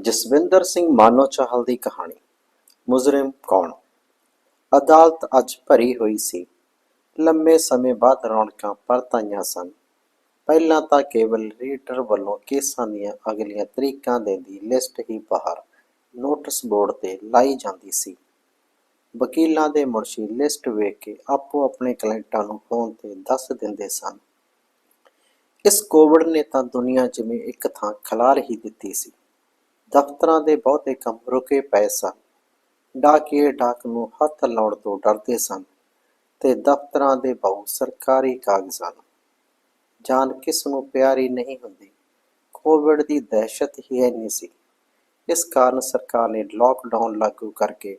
ਜਸਵਿੰਦਰ ਸਿੰਘ ਮਾਨੋ ਚਾਹਲ ਦੀ ਕਹਾਣੀ। ਮੁਜਰਮ ਕੌਣ? ਅਦਾਲਤ ਅੱਜ ਭਰੀ ਹੋਈ ਸੀ। ਲੰਮੇ ਸਮੇਂ ਬਾਅਦ ਰੌਣਕਾਂ ਪਰਤਾਈਆਂ ਸਨ। ਪਹਿਲਾਂ ਤਾਂ ਕੇਵਲ ਰੀਡਰ ਵੱਲੋਂ ਕੇਸਾਂ ਦੀਆਂ ਅਗਲੀਆਂ ਤਰੀਕਾਂ ਦੇ ਦੀ ਲਿਸਟ ਹੀ ਬਾਹਰ ਨੋਟਿਸ ਬੋਰਡ ਤੇ ਲਾਈ ਜਾਂਦੀ ਸੀ। ਵਕੀਲਾਂ ਦੇ ਮੁਨਸ਼ੀ ਲਿਸਟ ਵੇਖ ਕੇ ਆਪੋ ਆਪਣੇ ਕਲਾਇੰਟਾਂ ਨੂੰ ਫੋਨ ਤੇ ਦੱਸ ਦਿੰਦੇ ਸਨ। ਇਸ ਕੋਵਿਡ ਨੇ ਤਾਂ ਦੁਨੀਆ ਜਿਵੇਂ ਇੱਕ ਥਾਂ ਖਲਾਰ ਹੀ ਦਿੱਤੀ ਸੀ। ਦਫ਼ਤਰਾਂ ਦੇ ਬਹੁਤੇ ਕੰਮ ਰੁਕੇ ਪਏ ਸਨ। ਡਾਕੀਏ ਡਾਕ ਨੂੰ ਹੱਥ ਲਾਉਣ ਤੋਂ ਡਰਦੇ ਸਨ ਤੇ ਦਫ਼ਤਰਾਂ ਦੇ ਬਹੁ ਸਰਕਾਰੀ ਕਾਗਜ਼ਾਂ ਨੂੰ। ਜਾਨ ਕਿਸ ਨੂੰ ਪਿਆਰੀ ਨਹੀਂ ਹੁੰਦੀ, ਕੋਵਿਡ ਦੀ ਦਹਿਸ਼ਤ ਹੀ ਇੰਨੀ ਸੀ। ਇਸ ਕਾਰਨ ਸਰਕਾਰ ਨੇ ਲਾਕਡਾਊਨ ਲਾਗੂ ਕਰਕੇ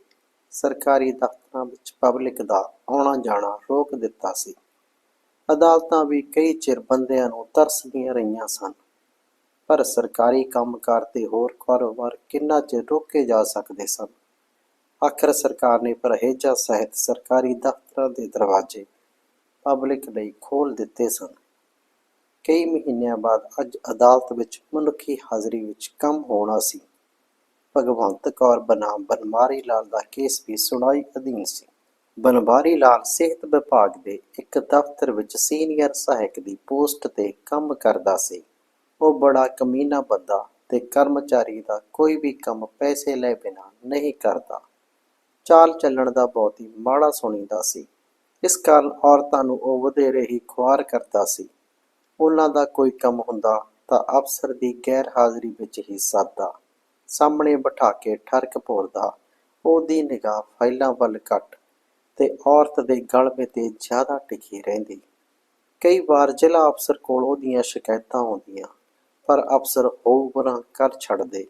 ਸਰਕਾਰੀ ਦਫ਼ਤਰਾਂ ਵਿੱਚ ਪਬਲਿਕ ਦਾ ਆਉਣਾ ਜਾਣਾ ਰੋਕ ਦਿੱਤਾ ਸੀ। ਅਦਾਲਤਾਂ ਵੀ ਕਈ ਚਿਰ ਬੰਦਿਆਂ ਨੂੰ ਤਰਸਦੀਆਂ ਰਹੀਆਂ ਸਨ। ਪਰ ਸਰਕਾਰੀ ਕੰਮਕਾਰ ਤੇ ਹੋਰ ਕਾਰੋਬਾਰ ਕਿੰਨਾ ਚਿਰ ਰੋਕੇ ਜਾ ਸਕਦੇ ਸਨ? ਆਖਰ ਸਰਕਾਰ ਨੇ ਪਰਹੇਜ਼ਾਂ ਸਹਿਤ ਸਰਕਾਰੀ ਦਫ਼ਤਰਾਂ ਦੇ ਦਰਵਾਜ਼ੇ ਪਬਲਿਕ ਲਈ ਖੋਲ ਦਿੱਤੇ ਸਨ। ਕਈ ਮਹੀਨਿਆਂ ਬਾਅਦ ਅੱਜ ਅਦਾਲਤ ਵਿੱਚ ਮਨੁੱਖੀ ਹਾਜ਼ਰੀ ਵਿੱਚ ਕੰਮ ਹੋਣਾ ਸੀ। ਭਗਵੰਤ ਕੌਰ ਬਨਾਮ ਬਨਮਾਰੀ ਲਾਲ ਦਾ ਕੇਸ ਵੀ ਸੁਣਾਈ ਅਧੀਨ ਸੀ। ਬਨਵਾਰੀ ਲਾਲ ਸਿਹਤ ਵਿਭਾਗ ਦੇ ਇੱਕ ਦਫ਼ਤਰ ਵਿੱਚ ਸੀਨੀਅਰ ਸਹਾਇਕ ਦੀ ਪੋਸਟ ਤੇ ਕੰਮ ਕਰਦਾ ਸੀ। ਉਹ ਬੜਾ ਕਮੀਨਾ ਬੰਦਾ ਤੇ ਕਰਮਚਾਰੀ ਦਾ ਕੋਈ ਵੀ ਕੰਮ ਪੈਸੇ ਲੈ ਬਿਨਾ ਨਹੀਂ ਕਰਦਾ। ਚਾਲ ਚੱਲਣ ਦਾ ਬਹੁਤ ਹੀ ਮਾੜਾ ਸੁਣੀਦਾ ਸੀ। ਇਸ ਕਾਰਨ ਔਰਤਾਂ ਨੂੰ ਉਹ ਵਧੇਰੇ ਹੀ ਖੁਆਰ ਕਰਦਾ ਸੀ। ਉਹਨਾਂ ਦਾ ਕੋਈ ਕੰਮ ਹੁੰਦਾ ਤਾਂ ਅਫਸਰ ਦੀ ਗੈਰ ਹਾਜ਼ਰੀ ਵਿੱਚ ਹੀ ਸਾਦਾ ਸਾਹਮਣੇ ਬਿਠਾ ਕੇ ਠਰਕ ਭੋਰਦਾ, ਉਹਦੀ ਨਿਗਾਹ ਫਾਈਲਾਂ ਵੱਲ ਘੱਟ ਤੇ ਔਰਤ ਦੇ ਗਲਬੇ ਤੇ ਜ਼ਿਆਦਾ ਟਿਕੀ ਰਹਿੰਦੀ। ਕਈ ਵਾਰ ਜ਼ਿਲ੍ਹਾ ਅਫਸਰ ਕੋਲ ਉਹਦੀਆਂ ਸ਼ਿਕਾਇਤਾਂ ਆਉਂਦੀਆਂ। ਪਰ ਅਫਸਰ ਹੋਵਰਾਂ ਕਰ ਛੱਡਦੇ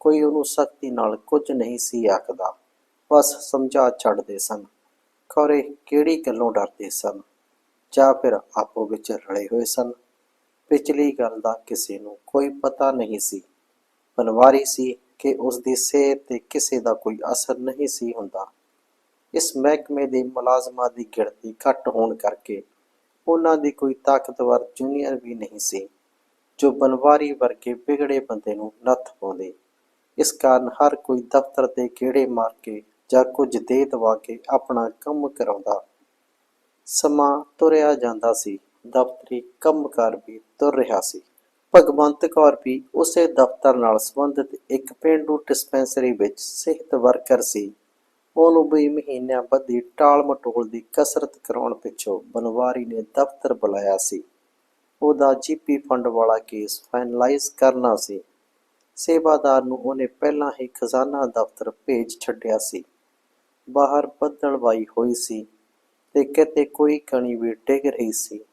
ਕੋਈ ਉਹਨੂੰ ਸਖਤੀ ਨਾਲ ਕੁਝ ਨਹੀਂ ਸੀ ਆਖਦਾ। ਬਸ ਸਮਝਾ ਛੱਡਦੇ ਸਨ। ਖੌਰੇ ਕਿਹੜੀ ਗੱਲੋਂ ਡਰਦੇ ਸਨ? ਜਾਂ ਫਿਰ ਆਪੋ ਵਿੱਚ ਰਲੇ ਹੋਏ ਸਨ? ਪਿਛਲੀ ਗੱਲ ਦਾ ਕਿਸੇ ਨੂੰ ਕੋਈ ਪਤਾ ਨਹੀਂ ਸੀ। ਬਨਵਾਰੀ ਸੀ ਕਿ ਉਸ ਦੀ ਸਿਹਤ ਤੇ ਕਿਸੇ ਦਾ ਕੋਈ ਅਸਰ ਨਹੀਂ ਸੀ ਹੁੰਦਾ। ਇਸ ਮਹਿਕਮੇ ਦੇ ਮੁਲਾਜ਼ਮਾਂ ਦੀ ਗਿਣਤੀ ਘੱਟ ਹੋਣ ਕਰਕੇ ਉਹਨਾਂ ਦੀ ਕੋਈ ਤਾਕਤਵਰ ਜੂਨੀਅਰ ਵੀ ਨਹੀਂ ਸੀ। ਜੋ ਬਨਵਾਰੀ ਵਰਗੇ ਵਿਗੜੇ ਬੰਦੇ ਨੂੰ ਨੱਥ ਪਾਉਂਦੇ। ਇਸ ਕਾਰਨ ਹਰ ਕੋਈ ਦਫ਼ਤਰ ਤੇ ਕਿਹੜੇ ਮਾਰ ਕੇ ਜਾਂ ਕੁਝ ਦੇ ਦਵਾ ਕੇ ਆਪਣਾ ਕੰਮ ਕਰਾਉਂਦਾ। ਸਮਾਂ ਤੁਰਿਆ ਜਾਂਦਾ ਸੀ। ਦਫ਼ਤਰੀ ਕੰਮਕਾਰ ਵੀ ਤੁਰ ਰਿਹਾ ਸੀ। ਭਗਵੰਤ ਕੌਰ ਵੀ ਉਸੇ ਦਫ਼ਤਰ ਨਾਲ ਸੰਬੰਧਿਤ ਇੱਕ ਪਿੰਡੂ ਡਿਸਪੈਂਸਰੀ ਵਿੱਚ ਸਿਹਤ ਵਰਕਰ ਸੀ। ਉਹਨੂੰ ਵੀ ਮਹੀਨਿਆਂ ਬੱਧੀ ਟਾਲ ਮਟੋਲ ਦੀ ਕਸਰਤ ਕਰਾਉਣ ਪਿੱਛੋਂ ਬਨਵਾਰੀ ਨੇ ਦਫ਼ਤਰ ਬੁਲਾਇਆ ਸੀ। ਉਹਦਾ ਜੀਪੀ ਫੰਡ ਵਾਲਾ ਕੇਸ ਫਾਈਨਲਾਈਜ਼ ਕਰਨਾ ਸੀ। ਸੇਵਾਦਾਰ ਨੂੰ ਉਹਨੇ ਪਹਿਲਾਂ ਹੀ ਖਜ਼ਾਨਾ ਦਫ਼ਤਰ ਭੇਜ ਛੱਡਿਆ ਸੀ। ਬਾਹਰ ਬੱਦਲਵਾਈ ਹੋਈ ਸੀ ਤੇ ਕਿਤੇ ਕੋਈ ਕਣੀ ਵੀ ਡਿੱਗ ਰਹੀ ਸੀ।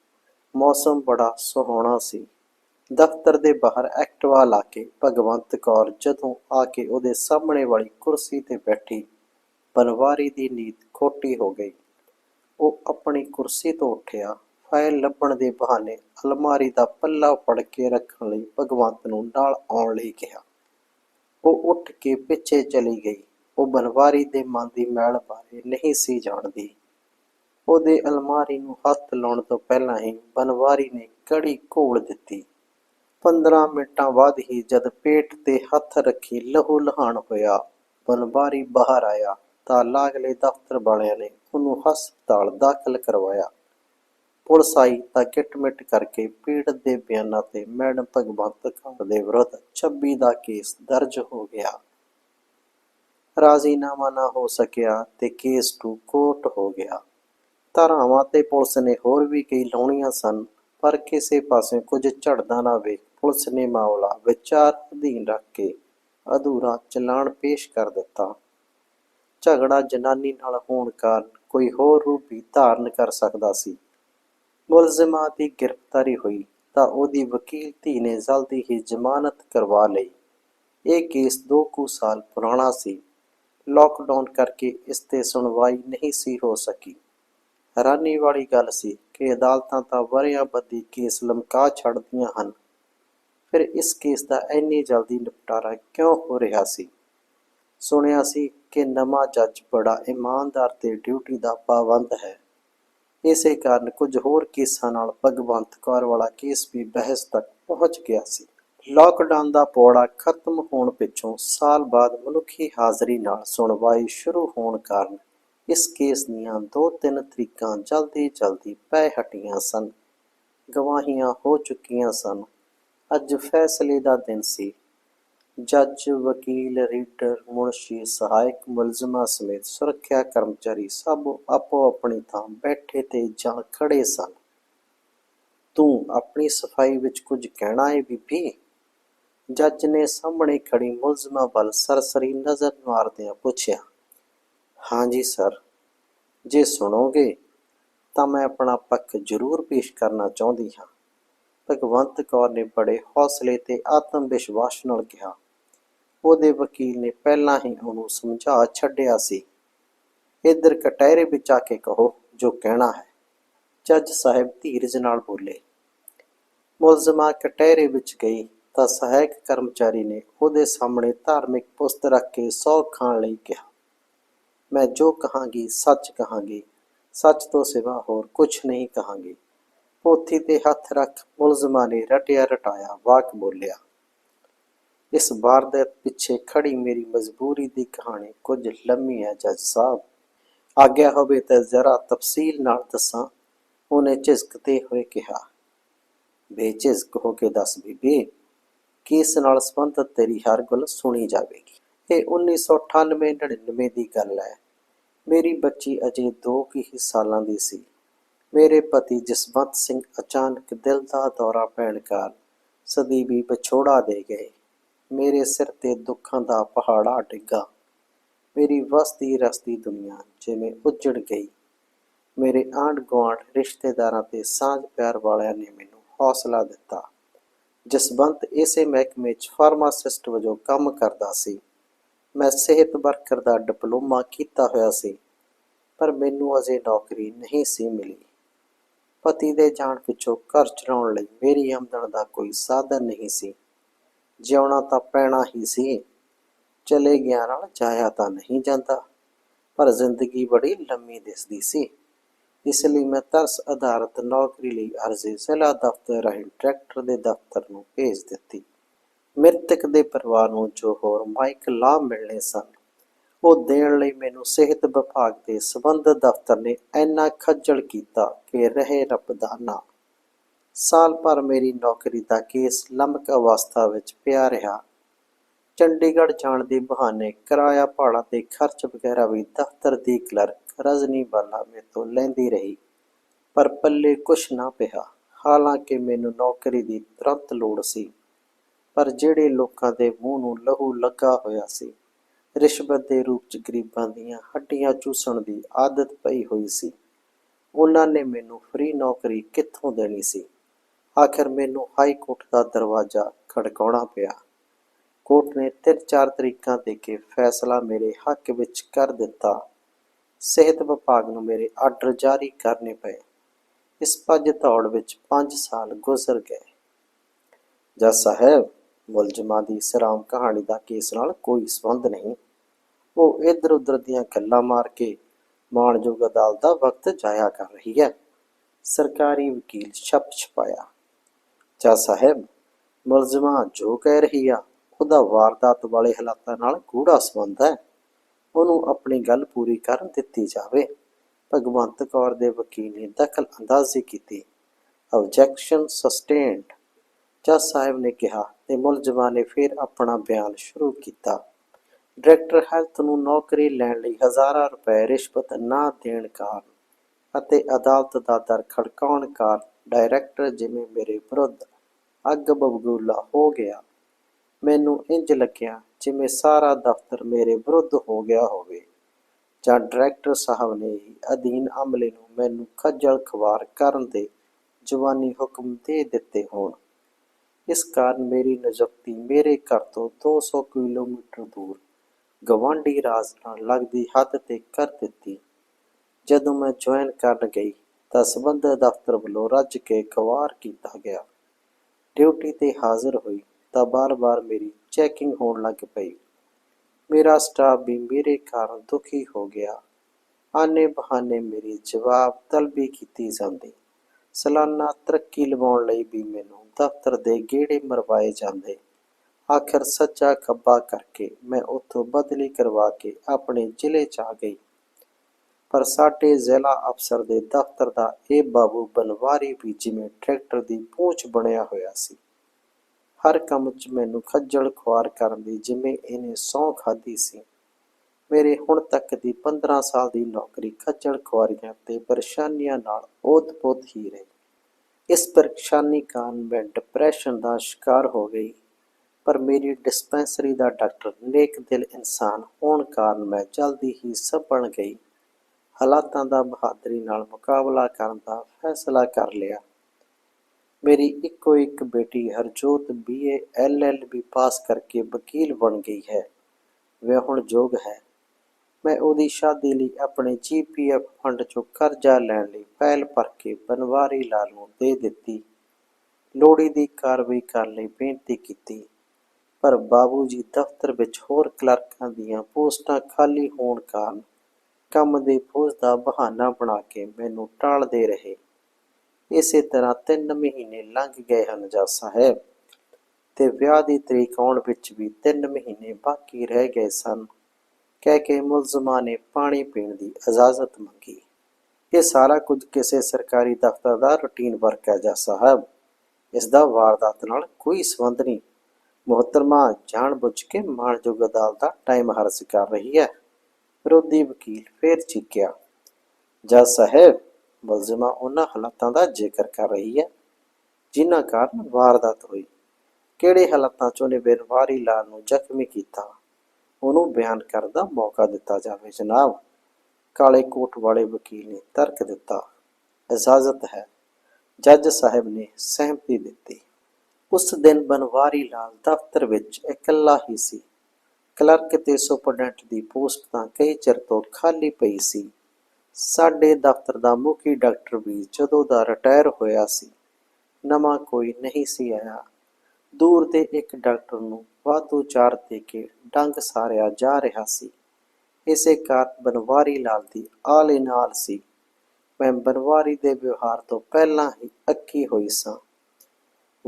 ਮੌਸਮ ਬੜਾ ਸੁਹਾਵਣਾ ਸੀ। ਦਫ਼ਤਰ ਦੇ ਬਾਹਰ ਐਕਟਵਾ ਲਾ ਕੇ ਭਗਵੰਤ ਕੌਰ ਜਦੋਂ ਆ ਕੇ ਉਹਦੇ ਸਾਹਮਣੇ ਵਾਲੀ ਕੁਰਸੀ ਤੇ ਬੈਠੀ ਬਨਵਾਰੀ ਦੀ ਨੀਂਦ ਖੋਟੀ ਹੋ ਗਈ। ਉਹ ਆਪਣੀ ਕੁਰਸੀ ਤੋਂ ਉੱਠਿਆ। ਫਾਈਲ ਲੱਭਣ ਦੇ ਬਹਾਨੇ ਅਲਮਾਰੀ ਦਾ ਪੱਲਾ ਫੜ ਕੇ ਰੱਖਣ ਲਈ ਭਗਵੰਤ ਨੂੰ ਨਾਲ ਆਉਣ ਲਈ ਕਿਹਾ। ਉਹ ਉੱਠ ਕੇ ਪਿੱਛੇ ਚਲੀ ਗਈ। ਉਹ ਬਨਵਾਰੀ ਦੇ ਮਨ ਦੀ ਮੈਲ ਬਾਰੇ ਨਹੀਂ ਸੀ ਜਾਣਦੀ। ਉਹਦੇ ਅਲਮਾਰੀ ਨੂੰ ਹੱਥ ਲਾਉਣ ਤੋਂ ਪਹਿਲਾਂ ਹੀ ਬਨਵਾਰੀ ਨੇ ਕੜੀ ਘੋਲ ਦਿੱਤੀ। 15 ਮਿੰਟਾਂ ਬਾਅਦ ਹੀ ਜਦ ਪੇਟ ਤੇ ਹੱਥ ਰੱਖੀ ਲਹੂ ਲਹਾਣ ਹੋਇਆ, ਬਨਵਾਰੀ ਬਾਹਰ ਆਇਆ ਤਾਂ ਲਾਗਲੇ ਦਫ਼ਤਰ ਵਾਲਿਆਂ ਨੇ ਉਹਨੂੰ ਹਸਪਤਾਲ ਦਾਖਲ ਕਰਵਾਇਆ। ਪੁਲਿਸ ਆਈ ਤਾਂ ਕਿਟਮਿਟ ਕਰਕੇ ਪੀੜਤ ਦੇ ਬਿਆਨਾਂ ਤੇ ਮੈਡਮ ਭਗਵੰਤ ਕੌਰ ਦੇ ਵਿਰੁੱਧ 26 ਦਾ ਕੇਸ ਦਰਜ ਹੋ ਗਿਆ। ਰਾਜ਼ੀਨਾਮਾ ਨਾ ਹੋ ਸਕਿਆ ਤੇ ਕੇਸ ਟੂ ਕੋਰਟ ਹੋ ਗਿਆ। ਧਾਰਾਵਾਂ ਤੇ ਪੁਲਿਸ ਨੇ ਹੋਰ ਵੀ ਕਈ ਲਾਉਣੀਆਂ ਸਨ, ਪਰ ਕਿਸੇ ਪਾਸੇ ਕੁਝ ਝੜਦਾ ਨਾ ਵੇਖ ਪੁਲਿਸ ਨੇ ਮਾਮਲਾ ਵਿਚਾਰ ਅਧੀਨ ਰੱਖ ਕੇ ਅਧੂਰਾ ਚਲਾਨ ਪੇਸ਼ ਕਰ ਦਿੱਤਾ। ਝਗੜਾ ਜਨਾਨੀ ਨਾਲ ਹੋਣ ਕਾਰਨ ਕੋਈ ਹੋਰ ਰੂਪ ਵੀ ਧਾਰਨ ਕਰ ਸਕਦਾ ਸੀ। ਮੁਲਜ਼ਮਾਂ ਦੀ ਗ੍ਰਿਫਤਾਰੀ ਹੋਈ ਤਾਂ ਉਹਦੀ ਵਕੀਲ ਧੀ ਨੇ ਜਲਦੀ ਹੀ ਜ਼ਮਾਨਤ ਕਰਵਾ ਲਈ। ਇਹ ਕੇਸ ਦੋ ਕੁ ਸਾਲ ਪੁਰਾਣਾ ਸੀ। ਲਾਕਡਾਊਨ ਕਰਕੇ ਇਸ ਤੇ ਸੁਣਵਾਈ ਨਹੀਂ ਸੀ ਹੋ ਸਕੀ। ਹੈਰਾਨੀ ਵਾਲੀ ਗੱਲ ਸੀ ਕਿ ਅਦਾਲਤਾਂ ਤਾਂ ਵਰਿਆਂ ਬੱਧੀ ਕੇਸ ਲਮਕਾ ਛੱਡਦੀਆਂ ਹਨ। ਫਿਰ ਇਸ ਕੇਸ ਦਾ ਇੰਨੀ ਜਲਦੀ ਨਿਪਟਾਰਾ ਕਿਉਂ ਹੋ ਰਿਹਾ ਸੀ? ਸੁਣਿਆ ਸੀ ਕਿ ਨਵਾਂ ਜੱਜ ਬੜਾ ਇਮਾਨਦਾਰ ਤੇ ਡਿਊਟੀ ਦਾ ਪਾਬੰਦ ਹੈ। ਇਸੇ ਕਾਰਨ ਕੁਝ ਹੋਰ ਕੇਸਾਂ ਨਾਲ ਭਗਵੰਤ ਕੌਰ ਵਾਲਾ ਕੇਸ ਵੀ ਬਹਿਸ ਤੱਕ ਪਹੁੰਚ ਗਿਆ ਸੀ। ਲਾਕਡਾਊਨ ਦਾ ਪੌੜਾ ਖਤਮ ਹੋਣ ਪਿੱਛੋਂ ਸਾਲ ਬਾਅਦ ਮਨੁੱਖੀ ਹਾਜ਼ਰੀ ਨਾਲ ਸੁਣਵਾਈ ਸ਼ੁਰੂ ਹੋਣ ਕਾਰਨ ਇਸ ਕੇਸ ਦੀਆਂ ਦੋ ਤਿੰਨ ਤਰੀਕਾਂ ਜਲਦੀ ਜਲਦੀ ਪੈ ਹਟੀਆਂ ਸਨ। ਗਵਾਹੀਆਂ ਹੋ ਚੁੱਕੀਆਂ ਸਨ। ਅੱਜ ਫੈਸਲੇ ਦਾ ਦਿਨ ਸੀ। ਜੱਜ, ਵਕੀਲ, ਰੀਡਰ, ਮੁਨਸ਼ੀ, ਸਹਾਇਕ, ਮੁਲਜ਼ਮਾਂ ਸਮੇਤ ਸੁਰੱਖਿਆ ਕਰਮਚਾਰੀ ਸਭ ਆਪੋ ਆਪਣੀ ਥਾਂ ਬੈਠੇ ਤੇ ਜਾਂ ਖੜੇ ਸਨ। ਤੂੰ ਆਪਣੀ ਸਫ਼ਾਈ ਵਿੱਚ ਕੁਝ ਕਹਿਣਾ ਹੈ ਬੀਬੀ? ਜੱਜ ਨੇ ਸਾਹਮਣੇ ਖੜੀ ਮੁਲਜ਼ਮਾਂ ਵੱਲ ਸਰਸਰੀ ਨਜ਼ਰ ਮਾਰਦਿਆਂ ਪੁੱਛਿਆ। ਹਾਂਜੀ ਸਰ। ਜੇ ਸੁਣੋਗੇ ਤਾਂ ਮੈਂ ਆਪਣਾ ਪੱਖ ਜ਼ਰੂਰ ਪੇਸ਼ ਕਰਨਾ ਚਾਹੁੰਦੀ ਹਾਂ। ਭਗਵੰਤ ਕੌਰ ਨੇ ਬੜੇ ਹੌਸਲੇ ਤੇ ਆਤਮ ਵਿਸ਼ਵਾਸ ਨਾਲ ਕਿਹਾ। ਉਹਦੇ ਵਕੀਲ ਨੇ ਪਹਿਲਾਂ ਹੀ ਉਹਨੂੰ ਸਮਝਾ ਛੱਡਿਆ ਸੀ। ਇੱਧਰ ਕਟਹਿਰੇ ਵਿੱਚ ਆ ਕੇ ਕਹੋ ਜੋ ਕਹਿਣਾ ਹੈ। ਜੱਜ ਸਾਹਿਬ ਧੀਰਜ ਨਾਲ ਬੋਲੇ। ਮੁਲਜ਼ਮਾ ਕਟਹਿਰੇ ਵਿੱਚ ਗਈ ਤਾਂ ਸਹਾਇਕ ਕਰਮਚਾਰੀ ਨੇ ਉਹਦੇ ਸਾਹਮਣੇ ਧਾਰਮਿਕ ਪੁਸਤ ਰੱਖ ਕੇ ਸੌ ਖਾਣ ਲਈ ਕਿਹਾ। ਮੈਂ ਜੋ ਕਹਾਂਗੀ, ਸੱਚ ਕਹਾਂਗੀ, ਸੱਚ ਤੋਂ ਸਿਵਾ ਹੋਰ ਕੁਝ ਨਹੀਂ ਕਹਾਂਗੀ। ਪੋਥੀ ਤੇ ਹੱਥ ਰੱਖ ਮੁਲਜ਼ਮਾਂ ਨੇ ਰਟਿਆ ਰਟਾਇਆ ਵਾਕ ਬੋਲਿਆ, ਇਸ ਵਾਰਦਾਤ ਪਿੱਛੇ ਖੜੀ ਮੇਰੀ ਮਜਬੂਰੀ ਦੀ ਕਹਾਣੀ ਕੁਝ ਲੰਮੀ ਹੈ ਜੱਜ ਸਾਹਿਬ। ਆਗਿਆ ਹੋਵੇ ਤਾਂ ਜ਼ਰਾ ਤਫਸੀਲ ਨਾਲ ਦੱਸਾਂ। ਉਹਨੇ ਝਿਜਕਦੇ ਹੋਏ ਕਿਹਾ, ਬੇਝਿਜਕ ਹੋ ਕੇ ਦੱਸ ਬੀਬੀ, ਕਿਸ ਨਾਲ ਸੰਬੰਧਤ ਤੇਰੀ ਹਰ ਗੱਲ ਸੁਣੀ ਜਾਵੇਗੀ? ਇਹ 1998-99 ਦੀ ਗੱਲ ਹੈ। ਮੇਰੀ ਬੱਚੀ ਅਜੇ 2 ਕੁ ਸਾਲਾਂ ਦੀ ਸੀ। ਮੇਰੇ ਪਤੀ ਜਸਵੰਤ ਸਿੰਘ ਅਚਾਨਕ ਦਿਲ ਦਾ ਦੌਰਾ ਪੈਣ ਕਾਰਨ ਸਦੀਵੀ ਵਿਛੋੜਾ ਦੇ ਗਏ। ਮੇਰੇ ਸਿਰ ਤੇ ਦੁੱਖਾਂ ਦਾ ਪਹਾੜਾ ਡਿੱਗਾ। ਮੇਰੀ ਵਸਦੀ ਰਸਦੀ ਦੁਨੀਆ ਜਿਵੇਂ ਉੱਜੜ ਗਈ। ਮੇਰੇ ਆਂਢ ਗੁਆਂਢ ਰਿਸ਼ਤੇਦਾਰਾਂ ਤੇ ਸਾਂਝ ਪਿਆਰ ਵਾਲਿਆਂ ਨੇ ਮੈਨੂੰ ਹੌਸਲਾ ਦਿੱਤਾ। ਜਸਵੰਤ ਇਸੇ ਮਹਿਕਮੇ 'ਚ ਫਾਰਮਾਸਿਸਟ ਵਜੋਂ ਕੰਮ ਕਰਦਾ ਸੀ। ਮੈਂ ਸਿਹਤ ਵਰਕਰ ਦਾ ਡਿਪਲੋਮਾ ਕੀਤਾ ਹੋਇਆ ਸੀ, ਪਰ ਮੈਨੂੰ ਅਜੇ ਨੌਕਰੀ ਨਹੀਂ ਸੀ ਮਿਲੀ। ਪਤੀ ਦੇ ਜਾਣ ਪਿੱਛੋਂ ਘਰ ਚਲਾਉਣ ਲਈ ਮੇਰੀ ਆਮਦਨ ਦਾ ਕੋਈ ਸਾਧਨ ਨਹੀਂ ਸੀ। ਜਿਉਣਾ ਤਾਂ ਪੈਣਾ ਹੀ ਸੀ। ਚਲੇ ਗਿਆ ਨਾਲ ਜਾਇਆ ਤਾਂ ਨਹੀਂ ਜਾਂਦਾ, ਪਰ ਜ਼ਿੰਦਗੀ ਬੜੀ ਲੰਮੀ ਦਿਸਦੀ ਸੀ। ਇਸ ਲਈ ਮੈਂ ਤਰਸ ਆਧਾਰਿਤ ਨੌਕਰੀ ਲਈ ਅਰਜ਼ੀ ਜ਼ਿਲ੍ਹਾ ਦਫ਼ਤਰ ਰਾਹੀਂ ਡਾਇਰੈਕਟਰ ਦੇ ਦਫ਼ਤਰ ਨੂੰ ਭੇਜ ਦਿੱਤੀ। ਮ੍ਰਿਤਕ ਦੇ ਪਰਿਵਾਰ ਨੂੰ ਜੋ ਹੋਰ ਮਾਈਕ ਲਾਭ ਮਿਲਣੇ ਸਨ ਉਹ ਦੇਣ ਲਈ ਮੈਨੂੰ ਸਿਹਤ ਵਿਭਾਗ ਦੇ ਸਬੰਧਤ ਦਫ਼ਤਰ ਨੇ ਇੰਨਾ ਖੱਜਲ ਕੀਤਾ ਕਿ ਰਹੇ ਰੱਬ ਦਾ ਨਾਂ। ਸਾਲ ਭਰ ਮੇਰੀ ਨੌਕਰੀ ਦਾ ਕੇਸ ਲੰਮਕ ਅਵਸਥਾ ਵਿੱਚ ਪਿਆ ਰਿਹਾ। ਚੰਡੀਗੜ੍ਹ ਜਾਣ ਦੇ ਬਹਾਨੇ ਕਿਰਾਇਆ ਭਾੜਾ ਤੇ ਖਰਚ ਵਗੈਰਾ ਵੀ ਦਫ਼ਤਰ ਦੀ ਕਲਰਕ ਰਜਨੀ ਬਾਲਾ ਮੇਰੇ ਤੋਂ ਲੈਂਦੀ ਰਹੀ, ਪਰ ਪੱਲੇ ਕੁਛ ਨਾ ਪਿਆ। ਹਾਲਾਂਕਿ ਮੈਨੂੰ ਨੌਕਰੀ ਦੀ ਤੁਰੰਤ ਲੋੜ ਸੀ, ਪਰ ਜਿਹੜੇ ਲੋਕਾਂ ਦੇ ਮੂੰਹ ਨੂੰ ਲਹੂ ਲੱਗਾ ਹੋਇਆ ਸੀ ਰਿਸ਼ਵਤ ਦੇ ਰੂਪ ਚ ਗਰੀਬਾਂ ਦੀਆਂ ਹੱਡੀਆਂ ਚੂਸਣ ਦੀ ਆਦਤ ਪਈ ਹੋਈ ਸੀ। ਉਹਨਾਂ ਨੇ ਮੈਨੂੰ ਫ੍ਰੀ ਨੌਕਰੀ ਕਿੱਥੋਂ ਦੇਣੀ ਸੀ? ਆਖਿਰ ਮੈਨੂੰ ਹਾਈ ਕੋਰਟ ਦਾ ਦਰਵਾਜ਼ਾ ਖੜਕਾਉਣਾ ਪਿਆ। ਕੋਰਟ ਨੇ ਤਿੰਨ ਚਾਰ ਤਰੀਕਾਂ ਦੇ ਕੇ ਫੈਸਲਾ ਮੇਰੇ ਹੱਕ ਵਿੱਚ ਕਰ ਦਿੱਤਾ। ਸਿਹਤ ਵਿਭਾਗ ਨੂੰ ਮੇਰੇ ਆਰਡਰ ਜਾਰੀ ਕਰਨੇ ਪਏ। ਇਸ ਭੱਜ ਦੌੜ ਵਿੱਚ 5 ਸਾਲ ਗੁਜ਼ਰ ਗਏ। ਜੱਜ ਸਾਹਿਬ ਮੁਲਜ਼ਮਾਂ ਦੀ ਸਰਾਮ ਕਹਾਣੀ ਦਾ ਕੇਸ ਨਾਲ ਕੋਈ ਸੰਬੰਧ ਨਹੀਂ। ਉਹ ਇੱਧਰ ਉੱਧਰ ਦੀਆਂ ਗੱਲਾਂ ਮਾਰ ਕੇ ਮਾਣਯੋਗ ਅਦਾਲਤ ਦਾ ਵਕਤ ਜਾਇਆ ਕਰ ਰਹੀ ਹੈ। ਸਰਕਾਰੀ ਵਕੀਲ ਛਪ ਛਪਾਇਆ। ਜੱਜ ਸਾਹਿਬ, ਮੁਲਜ਼ਮਾਂ ਜੋ ਕਹਿ ਰਹੀ ਆ, ਉਹਦਾ ਵਾਰਦਾਤ ਵਾਲੇ ਹਾਲਾਤਾਂ ਨਾਲ ਗੂੜਾ ਸੰਬੰਧ ਹੈ। ਉਹਨੂੰ ਆਪਣੀ ਗੱਲ ਪੂਰੀ ਕਰਨ ਦਿੱਤੀ ਜਾਵੇ। ਭਗਵੰਤ ਕੌਰ ਦੇ ਵਕੀਲ ਨੇ ਦਖਲ ਅੰਦਾਜ਼ੀ ਕੀਤੀ। ਆਬਜੈਕਸ਼ਨ ਸਸਟੇਨਡ ਜੱਜ ਸਾਹਿਬ ਨੇ ਕਿਹਾ ਤੇ ਮੁਲਜ਼ਮਾਂ ਨੇ ਫਿਰ ਆਪਣਾ ਬਿਆਨ ਸ਼ੁਰੂ ਕੀਤਾ। ਡਾਇਰੈਕਟਰ ਹੈਲਥ ਨੂੰ ਨੌਕਰੀ ਲੈਣ ਲਈ ਹਜ਼ਾਰਾਂ ਰੁਪਏ ਰਿਸ਼ਵਤ ਨਾ ਦੇਣ ਕਾਰਨ ਅਤੇ ਅਦਾਲਤ ਦਾ ਦਰ ਖੜਕਾਉਣ ਕਾਰਨ ਡਾਇਰੈਕਟਰ ਜਿਵੇਂ ਮੇਰੇ ਵਿਰੁੱਧ ਅੱਗ ਬਬੂਲਾ ਹੋ ਗਿਆ। ਮੈਨੂੰ ਇੰਜ ਲੱਗਿਆ ਜਿਵੇਂ ਸਾਰਾ ਦਫ਼ਤਰ ਮੇਰੇ ਵਿਰੁੱਧ ਹੋ ਗਿਆ ਹੋਵੇ। ਜਾਂ ਡਾਇਰੈਕਟਰ ਸਾਹਿਬ ਨੇ ਹੀ ਅਧੀਨ ਅਮਲੇ ਨੂੰ ਮੈਨੂੰ ਖੱਜਲ ਖਵਾਰ ਕਰਨ ਦੇ ਜਵਾਨੀ ਹੁਕਮ ਦੇ ਦਿੱਤੇ ਹੋਣ। ਇਸ ਕਾਰਨ ਮੇਰੀ ਨਿਯੁਕਤੀ ਮੇਰੇ ਘਰ ਤੋਂ 200 ਕਿਲੋਮੀਟਰ ਦੂਰ ਗਵਾਂਢੀ ਰਾਜ ਨਾਲ ਲੱਗਦੀ ਹੱਦ ਤੇ ਕਰ ਦਿੱਤੀ। ਜਦੋਂ ਮੈਂ ਜੁਆਇਨ ਕਰਨ ਗਈ ਤਾਂ ਸਬੰਧਤ ਦਫ਼ਤਰ ਵੱਲੋਂ ਰੱਜ ਕੇ ਖਵਾਰ ਕੀਤਾ ਗਿਆ। ਡਿਊਟੀ ਤੇ ਹਾਜ਼ਰ ਹੋਈ ਤਾਂ ਬਾਰ-ਬਾਰ ਮੇਰੀ ਚੈਕਿੰਗ ਹੋਣ ਲੱਗ ਪਈ। ਮੇਰਾ ਸਟਾਫ ਵੀ ਮੇਰੇ ਕਾਰਨ ਦੁਖੀ ਹੋ ਗਿਆ। ਆਨੇ ਬਹਾਨੇ ਮੇਰੀ ਜਵਾਬ ਤਲਬੀ ਕੀਤੀ ਜਾਂਦੀ। ਸਾਲਾਨਾ ਤਰੱਕੀ ਲਵਾਉਣ ਲਈ ਵੀ ਮੈਨੂੰ ਦਫ਼ਤਰ ਦੇ ਗੇੜੇ ਮਰਵਾਏ ਜਾਂਦੇ। ਆਖਰ ਸੱਚਾ ਖੱਬਾ ਕਰਕੇ ਮੈਂ ਉੱਥੋਂ ਬਦਲੀ ਕਰਵਾ ਕੇ ਆਪਣੇ ਜ਼ਿਲ੍ਹੇ 'ਚ ਆ ਗਈ। ਪਰ ਸਾਡੇ ਜ਼ਿਲ੍ਹਾ ਅਫਸਰ ਦੇ ਦਫ਼ਤਰ ਦਾ ਇਹ ਬਾਬੂ ਬਨਵਾਰੀ ਵੀ ਜਿਵੇਂ ਟਰੈਕਟਰ ਦੀ ਪੂੰਛ ਬਣਿਆ ਹੋਇਆ ਸੀ। ਹਰ ਕੰਮ 'ਚ ਮੈਨੂੰ ਖੱਜਲ ਖੁਆਰ ਕਰਨ ਦੀ ਜਿਵੇਂ ਇਹਨੇ ਸਹੁੰ ਖਾਧੀ ਸੀ। ਮੇਰੇ ਹੁਣ ਤੱਕ ਦੀ 15 ਸਾਲ ਦੀ ਨੌਕਰੀ ਖੱਜਲ ਖੁਆਰੀਆਂ ਤੇ ਪਰੇਸ਼ਾਨੀਆਂ ਨਾਲ ਓਤ-ਪੋਤ ਹੀ ਰਹੀ। ਇਸ ਪਰੇਸ਼ਾਨੀ ਕਾਰਨ ਮੈਂ ਡਿਪਰੈਸ਼ਨ ਦਾ ਸ਼ਿਕਾਰ ਹੋ ਗਈ, ਪਰ ਮੇਰੀ ਡਿਸਪੈਂਸਰੀ ਦਾ ਡਾਕਟਰ ਨੇਕ ਦਿਲ ਇਨਸਾਨ ਹੋਣ ਕਾਰਨ ਮੈਂ ਜਲਦੀ ਹੀ ਸੰਭਲ ਗਈ। ਹਾਲਾਤਾਂ ਦਾ ਬਹਾਦਰੀ ਨਾਲ ਮੁਕਾਬਲਾ ਕਰਨ ਦਾ ਫੈਸਲਾ ਕਰ ਲਿਆ। ਮੇਰੀ ਇੱਕੋ ਇੱਕ ਬੇਟੀ ਹਰਜੋਤ ਬੀਏ ਐਲਐਲਬੀ ਪਾਸ ਕਰਕੇ ਵਕੀਲ ਬਣ ਗਈ ਹੈ। ਵह ਹੁਣ ਯੋਗ ਹੈ। ਮੈਂ ਉਹਦੀ ਸ਼ਾਦੀ ਲਈ ਆਪਣੇ ਜੀਪੀਐਫ ਫੰਡ ਚੋਂ ਕਰਜ਼ਾ ਲੈਣ ਲਈ ਪਹਿਲ ਭਰ ਕੇ ਬਨਵਾਰੀ ਲਾਲ ਨੂੰ ਦੇ ਦਿੱਤੀ। ਲੋੜੀ ਦੀ ਕਾਰਵਾਈ ਕਰਨ ਲਈ ਬੇਨਤੀ ਕੀਤੀ, ਪਰ ਬਾਬੂ ਜੀ ਦਫ਼ਤਰ ਵਿੱਚ ਹੋਰ ਕਲਰਕਾਂ ਦੀਆਂ ਪੋਸਟਾਂ ਖਾਲੀ ਹੋਣ ਕਾਰਨ ਕੰਮ ਦੇ ਬੋਝ ਦਾ ਬਹਾਨਾ ਬਣਾ ਕੇ ਮੈਨੂੰ ਟਾਲਦੇ ਰਹੇ। ਇਸੇ ਤਰ੍ਹਾਂ 3 ਮਹੀਨੇ ਲੰਘ ਗਏ ਹਨ ਜੱਜ ਸਾਹਿਬ ਤੇ ਵਿਆਹ ਦੀ ਤਰੀਕ ਆਉਣ ਵਿੱਚ ਵੀ 3 ਮਹੀਨੇ ਬਾਕੀ ਰਹਿ ਗਏ ਸਨ। ਕਹਿ ਕੇ ਮੁਲਜ਼ਮਾਂ ਨੇ ਪਾਣੀ ਪੀਣ ਦੀ ਇਜਾਜ਼ਤ ਮੰਗੀ। ਇਹ ਸਾਰਾ ਕੁਝ ਕਿਸੇ ਸਰਕਾਰੀ ਦਫ਼ਤਰ ਦਾ ਰੁਟੀਨ ਵਰਕ ਹੈ ਜੱਜ ਸਾਹਿਬ ਇਸ ਦਾ ਵਾਰਦਾਤ ਨਾਲ ਕੋਈ ਸੰਬੰਧ ਨਹੀਂ। ਮੁਹੱਤਰਮਾ ਜਾਣਬੁੱਝ ਕੇ ਮਾਣਯੋਗ ਅਦਾਲਤ ਦਾ ਟਾਈਮ ਹਰਸ ਕਰ ਰਹੀ ਹੈ। ਵਿਰੋਧੀ ਵਕੀਲ ਫੇਰ ਚੀਕਿਆ ਜੱਜ ਸਾਹਿਬ, ਮੁਲਜ਼ਮਾ ਉਹਨਾਂ ਹਾਲਾਤਾਂ ਦਾ ਜ਼ਿਕਰ ਕਰ ਰਹੀ ਹੈ, ਜਿਨ੍ਹਾਂ ਕਾਰਨ ਵਾਰਦਾਤ ਹੋਈ। ਕਿਹੜੇ ਹਾਲਾਤਾਂ 'ਚ ਉਹਨੇ ਬੇਰਵਾਰੀ ਲਾਲ ਨੂੰ ਜ਼ਖਮੀ ਕੀਤਾ? ਉਹਨੂੰ ਬਿਆਨ ਕਰਨ ਦਾ ਮੌਕਾ ਦਿੱਤਾ ਜਾਵੇ। ਜਨਾਬ, ਕਾਲੇ ਕੋਟ ਵਾਲੇ ਵਕੀਲ ਨੇ ਤਰਕ ਦਿੱਤਾ। ਇਜਾਜ਼ਤ ਹੈ। ਜੱਜ ਸਾਹਿਬ ਨੇ ਸਹਿਮਤੀ ਦਿੱਤੀ। ਉਸ ਦਿਨ ਬਨਵਾਰੀ ਲਾਲ ਦਫ਼ਤਰ ਵਿੱਚ ਇਕੱਲਾ ਹੀ ਸੀ। ਕਲਰਕ ਤੇ ਸੁਪਰਡੈਂਟ ਦੀ ਪੋਸਟ ਤਾਂ ਕਈ ਚਿਰ ਤੋਂ ਖਾਲੀ ਪਈ ਸੀ। ਸਾਡੇ ਦਫ਼ਤਰ ਦਾ ਮੁਖੀ ਡਾਕਟਰ ਵੀ ਜਦੋਂ ਦਾ ਰਿਟਾਇਰ ਹੋਇਆ ਸੀ, ਨਵਾਂ ਕੋਈ ਨਹੀਂ ਸੀ ਆਇਆ। ਦੂਰ ਦੇ ਇੱਕ ਡਾਕਟਰ ਨੂੰ ਵਾਧੂ ਚਾਰ ਦੇ ਕੇ ਡੰਗ ਸਾਰਿਆ ਜਾ ਰਿਹਾ ਸੀ। ਇਸੇ ਕਾਰਨ ਬਨਵਾਰੀ ਲਾਲ ਦੀ ਆਲੇ ਨਾਲ ਸੀ। ਮੈਂ ਬਨਵਾਰੀ ਦੇ ਵਿਵਹਾਰ ਤੋਂ ਪਹਿਲਾਂ ਹੀ ਅੱਕੀ ਹੋਈ ਸਾਂ।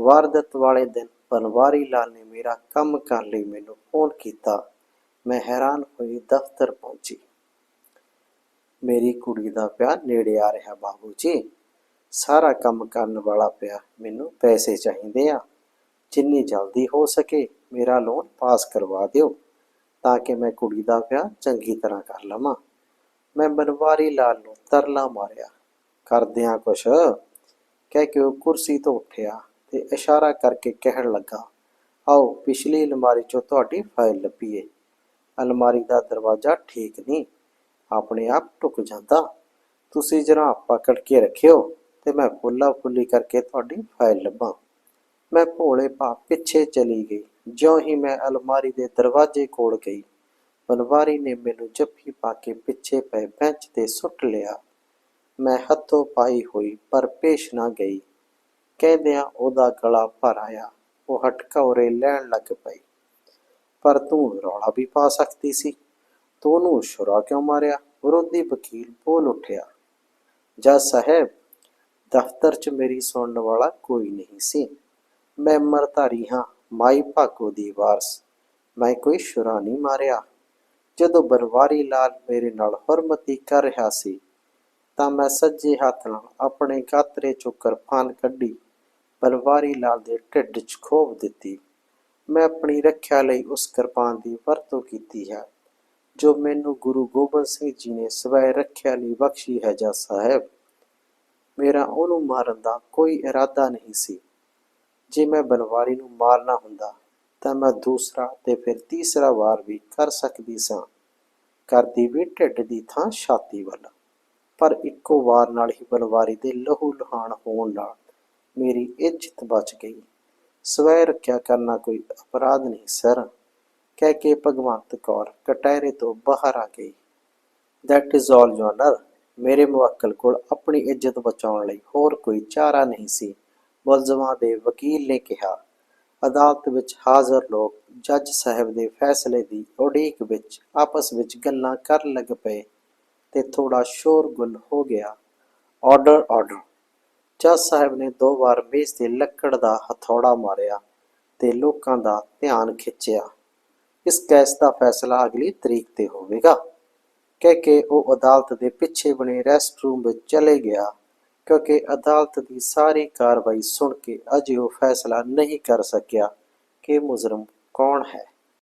ਵਾਰਦਤ ਵਾਲੇ ਦਿਨ ਬਨਵਾਰੀ ਲਾਲ ਨੇ ਮੇਰਾ ਕੰਮ ਕਰਨ ਲਈ ਮੈਨੂੰ ਫੋਨ ਕੀਤਾ। ਮੈਂ ਹੈਰਾਨ ਹੋਈ ਦਫ਼ਤਰ ਪਹੁੰਚੀ। ਮੇਰੀ ਕੁੜੀ ਦਾ ਵਿਆਹ ਨੇੜੇ ਆ ਰਿਹਾ ਬਾਬੂ ਜੀ। ਸਾਰਾ ਕੰਮ ਕਰਨ ਵਾਲਾ ਪਿਆ। ਮੈਨੂੰ ਪੈਸੇ ਚਾਹੀਦੇ ਆ। ਜਿੰਨੀ ਜਲਦੀ ਹੋ ਸਕੇ ਮੇਰਾ ਲੋਨ ਪਾਸ ਕਰਵਾ ਦਿਓ ਤਾਂ ਕਿ ਮੈਂ ਕੁੜੀ ਦਾ ਵਿਆਹ ਚੰਗੀ ਤਰ੍ਹਾਂ ਕਰ ਲਵਾਂ। ਮੈਂ ਬਨਵਾਰੀ ਲਾਲ ਨੂੰ ਤਰਲਾ ਮਾਰਿਆ। ਕਰਦਿਆਂ ਕੁਛ ਕਹਿ ਕੇ ਉਹ ਕੁਰਸੀ ਤੋਂ ਉੱਠਿਆ ਤੇ ਇਸ਼ਾਰਾ ਕਰਕੇ ਕਹਿਣ ਲੱਗਾ, ਆਓ ਪਿਛਲੀ ਅਲਮਾਰੀ ਚੋਂ ਤੁਹਾਡੀ ਫਾਈਲ ਲੱਭੀਏ। ਅਲਮਾਰੀ ਦਾ ਦਰਵਾਜ਼ਾ ਠੀਕ ਨਹੀਂ, ਆਪਣੇ ਆਪ ਟੁੱਕ ਜਾਂਦਾ। ਤੁਸੀਂ ਜਰਾ ਪਕੜ ਕੇ ਰੱਖਿਓ ਤੇ ਮੈਂ ਫੁੱਲਾ ਫੁੱਲੀ ਕਰਕੇ ਤੁਹਾਡੀ ਫਾਈਲ ਲੱਭਾਂ। ਮੈਂ ਭੋਲੇ ਭਾ ਪਿੱਛੇ ਚਲੀ ਗਈ। ਜਿਉਂ ਹੀ ਮੈਂ ਅਲਮਾਰੀ ਦੇ ਦਰਵਾਜ਼ੇ ਕੋਲ ਗਈ ਬਨਵਾਰੀ ਨੇ ਮੈਨੂੰ ਜੱਫੀ ਪਾ ਕੇ ਪਿੱਛੇ ਪਏ ਬੈਂਚ ਤੇ ਸੁੱਟ ਲਿਆ। ਮੈਂ ਹੱਥੋਂ ਪਾਈ ਹੋਈ ਪਰ ਪੇਸ਼ ਨਾ ਗਈ। ਕਹਿੰਦਿਆਂ ਉਹਦਾ ਗਲਾ ਭਰ ਆਇਆ, ਉਹ ਹਟਕੌਰੇ ਲੈਣ ਲੱਗ ਪਈ। ਪਰ ਤੂੰ ਰੌਲਾ ਵੀ ਪਾ ਸਕਦੀ ਸੀ। ਤੂੰ ਉਹਨੂੰ ਸ਼ੁਰਾ ਕਿਉਂ ਮਾਰਿਆ? ਵਿਰੋਧੀ ਵਕੀਲ ਬੋਲ ਉੱਠਿਆ। ਜੱਜ ਸਾਹਿਬ, ਦਫ਼ਤਰ 'ਚ ਮੇਰੀ ਸੁਣਨ ਵਾਲਾ ਕੋਈ ਨਹੀਂ ਸੀ। ਮੈਂ ਮਰਧਾਰੀ ਹਾਂ, ਮਾਈ ਭਾਗੋ ਦੀ ਵਾਰਸ। ਮੈਂ ਕੋਈ ਸ਼ੁਰਾ ਨਹੀਂ ਮਾਰਿਆ। ਜਦੋਂ ਬਰਵਾਰੀ ਲਾਲ ਮੇਰੇ ਨਾਲ ਹਰਮਤੀ ਕਰ ਰਿਹਾ ਸੀ, ਤਾਂ ਮੈਂ ਸੱਜੇ ਹੱਥ ਨਾਲ ਆਪਣੇ ਗਾਤਰੇ ਚੋਂ ਕਿਰਪਾਨ ਕੱਢੀ, ਬਰਵਾਰੀ ਲਾਲ ਦੇ ਢਿੱਡ 'ਚ ਖੋਭ ਦਿੱਤੀ। ਮੈਂ ਆਪਣੀ ਰੱਖਿਆ ਲਈ ਉਸ ਕਿਰਪਾਨ ਦੀ ਵਰਤੋਂ ਕੀਤੀ ਹੈ, ਜੋ ਮੈਨੂੰ ਗੁਰੂ ਗੋਬਿੰਦ ਸਿੰਘ ਜੀ ਨੇ ਸਵੈ ਰੱਖਿਆ ਲਈ ਬਖਸ਼ੀ ਹੈ ਜੱਜ ਸਾਹਿਬ। ਮੇਰਾ ਉਹਨੂੰ ਮਾਰਨ ਦਾ ਕੋਈ ਇਰਾਦਾ ਨਹੀਂ ਸੀ। ਜੇ ਮੈਂ ਬਨਵਾਰੀ ਨੂੰ ਮਾਰਨਾ ਹੁੰਦਾ, ਤਾਂ ਮੈਂ ਦੂਸਰਾ ਤੇ ਫਿਰ ਤੀਸਰਾ ਵਾਰ ਵੀ ਕਰ ਸਕਦੀ ਸਾਂ। ਕਰਦੀ ਵੀ ਢਿੱਡ ਦੀ ਥਾਂ ਛਾਤੀ ਵੱਲ। ਪਰ ਇੱਕੋ ਵਾਰ ਨਾਲ ਹੀ ਬਨਵਾਰੀ ਦੇ ਲਹੂ ਲੁਹਾਨ ਹੋਣ ਨਾਲ ਮੇਰੀ ਇੱਜ਼ਤ ਬਚ ਗਈ। ਸਵੈ ਰੱਖਿਆ ਕਰਨਾ ਕੋਈ ਅਪਰਾਧ ਨਹੀਂ, ਸਰ। ਕਹਿ ਕੇ ਭਗਵੰਤ ਕੌਰ ਕਟਹਿਰੇ ਤੋਂ ਬਾਹਰ ਆ ਗਈ। ਦੈਟ ਇਜ਼ ਆਲ ਜਨਰ ਮੇਰੇ ਮੁਵੱਕਲ ਕੋਲ ਆਪਣੀ ਇੱਜ਼ਤ ਬਚਾਉਣ ਲਈ ਹੋਰ ਕੋਈ ਚਾਰਾ ਨਹੀਂ ਸੀ। ਮੁਲਜ਼ਮਾਂ ਦੇ ਵਕੀਲ ਨੇ ਕਿਹਾ, ਅਦਾਲਤ ਵਿੱਚ ਹਾਜ਼ਰ ਲੋਕ ਜੱਜ ਸਾਹਿਬ ਦੇ ਫੈਸਲੇ ਦੀ ਉਡੀਕ ਵਿੱਚ ਆਪਸ ਵਿੱਚ ਗੱਲਾਂ ਕਰਨ ਲੱਗ ਪਏ ਤੇ ਥੋੜਾ ਸ਼ੋਰ ਗੁਲ ਹੋ ਗਿਆ। Order order. ਜੱਜ ਸਾਹਿਬ ਨੇ ਦੋ ਵਾਰ ਮੇਜ਼ ਤੇ ਲੱਕੜ ਦਾ ਹਥੌੜਾ ਮਾਰਿਆ ਤੇ ਲੋਕਾਂ ਦਾ ਧਿਆਨ ਖਿੱਚਿਆ। ਇਸ ਕੇਸ ਦਾ ਫੈਸਲਾ ਅਗਲੀ ਤਰੀਕ ਤੇ ਹੋਵੇਗਾ। ਕਹਿ ਕੇ ਉਹ ਅਦਾਲਤ ਦੇ ਪਿੱਛੇ ਬਣੇ ਰੈਸਟ ਰੂਮ ਵਿੱਚ ਚਲੇ ਗਿਆ। ਕਿਉਂਕਿ ਅਦਾਲਤ ਦੀ ਸਾਰੀ ਕਾਰਵਾਈ ਸੁਣ ਕੇ ਅਜੇ ਉਹ ਫੈਸਲਾ ਨਹੀਂ ਕਰ ਸਕਿਆ ਕਿ ਮੁਜਰਮ ਕੌਣ ਹੈ।